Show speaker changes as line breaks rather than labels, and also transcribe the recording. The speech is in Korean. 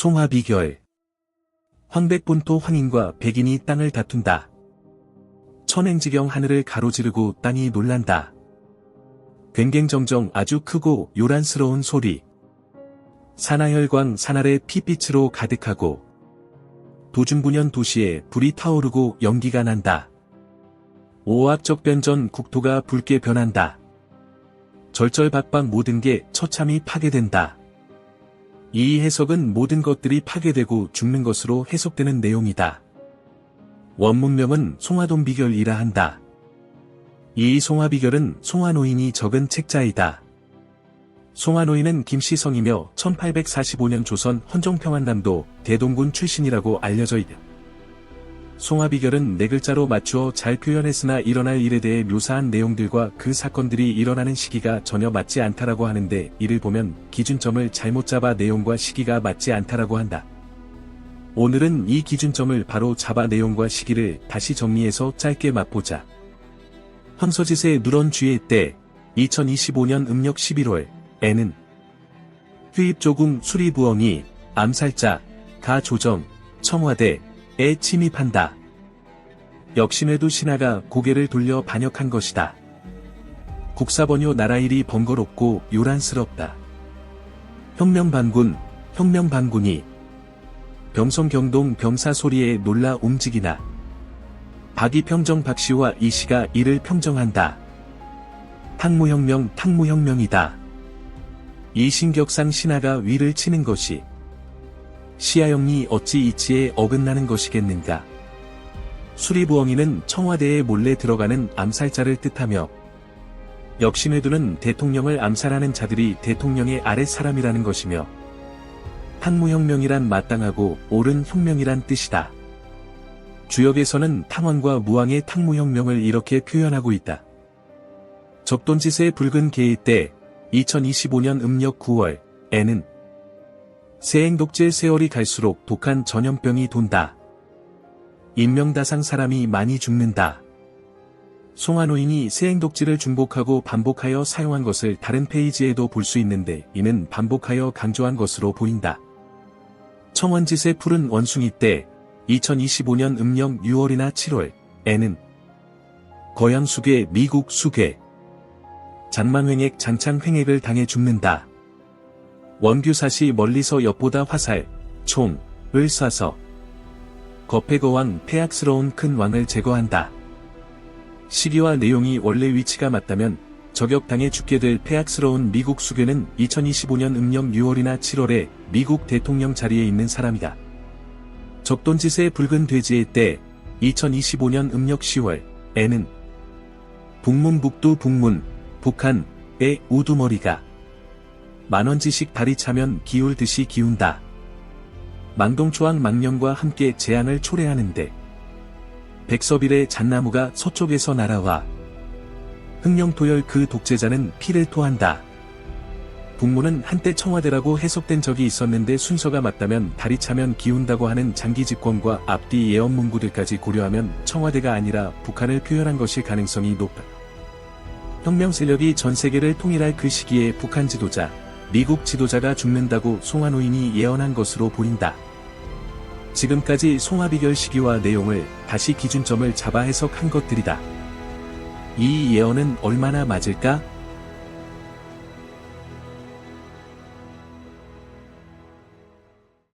송화 비결 황백본토 황인과 백인이 땅을 다툰다. 천행지경 하늘을 가로지르고 땅이 놀란다. 굉갱정정 아주 크고 요란스러운 소리. 산하혈광 산아래 핏빛으로 가득하고 도중군현 도시에 불이 타오르고 연기가 난다. 오합적 변전 국토가 붉게 변한다. 절절박박 모든 게 처참히 파괴된다. 이 해석은 모든 것들이 파괴되고 죽는 것으로 해석되는 내용이다. 원문명은 송화돈 비결이라 한다. 이 송화 비결은 송화노인이 적은 책자이다. 송화노인은 김시성이며 1845년 조선 헌종평안남도 대동군 출신이라고 알려져 있다. 송화 비결은 네 글자로 맞추어 잘 표현했으나 일어날 일에 대해 묘사한 내용들과 그 사건들이 일어나는 시기가 전혀 맞지 않다라고 하는데 이를 보면 기준점을 잘못 잡아 내용과 시기가 맞지 않다라고 한다. 오늘은 이 기준점을 바로 잡아 내용과 시기를 다시 정리해서 짧게 맛보자. 황서지세 누런 주의 때 2025년 음력 11월 에는 휴입조궁 수리부엉이 암살자 가조정 청와대 에 침입한다. 역심에도 신하가 고개를 돌려 반역한 것이다. 국사번요 나라일이 번거롭고 요란스럽다. 혁명반군, 혁명반군이 병성경동 병사 소리에 놀라 움직이나 박이 평정 박씨와 이씨가 이를 평정한다. 탕무혁명 탕무혁명이다. 이 신격상 신하가 위를 치는 것이 시아영이 어찌 이치에 어긋나는 것이겠는가. 수리부엉이는 청와대에 몰래 들어가는 암살자를 뜻하며 역심해두는 대통령을 암살하는 자들이 대통령의 아랫사람이라는 것이며 탕무혁명이란 마땅하고 옳은 혁명이란 뜻이다. 주역에서는 탕원과 무왕의 탕무혁명을 이렇게 표현하고 있다. 적돈짓의 붉은 개의 때 2025년 음력 9월에는 세행독재 세월이 갈수록 독한 전염병이 돈다. 인명다상 사람이 많이 죽는다. 송하노인이 세행독지를 중복하고 반복하여 사용한 것을 다른 페이지에도 볼 수 있는데 이는 반복하여 강조한 것으로 보인다. 청원짓의 푸른 원숭이 때 2025년 음력 6월이나 7월 에는 거양 수계 미국 수계 장만횡액 장창횡액을 당해 죽는다. 원규사시 멀리서 엿보다 화살, 총을 쏴서 거패거왕 폐악스러운 큰 왕을 제거한다. 시기와 내용이 원래 위치가 맞다면 저격당해 죽게 될 폐악스러운 미국 수괴는 2025년 음력 6월이나 7월에 미국 대통령 자리에 있는 사람이다. 적돈짓의 붉은 돼지의 때 2025년 음력 10월에는 북문북두 북문 북한의 우두머리가 만원지식 다리 차면 기울듯이 기운다. 망동초왕 망령과 함께 재앙을 초래하는데 백서빌의 잣나무가 서쪽에서 날아와 흥령토열 그 독재자는 피를 토한다. 북문은 한때 청와대라고 해석된 적이 있었는데 순서가 맞다면 다리 차면 기운다고 하는 장기 집권과 앞뒤 예언 문구들까지 고려하면 청와대가 아니라 북한을 표현한 것일 가능성이 높다. 혁명 세력이 전 세계를 통일할 그 시기에 북한 지도자, 미국 지도자가 죽는다고 송하노인이 예언한 것으로 보인다. 지금까지 송화비결 시기와 내용을 다시 기준점을 잡아 해석한 것들이다. 이 예언은 얼마나 맞을까?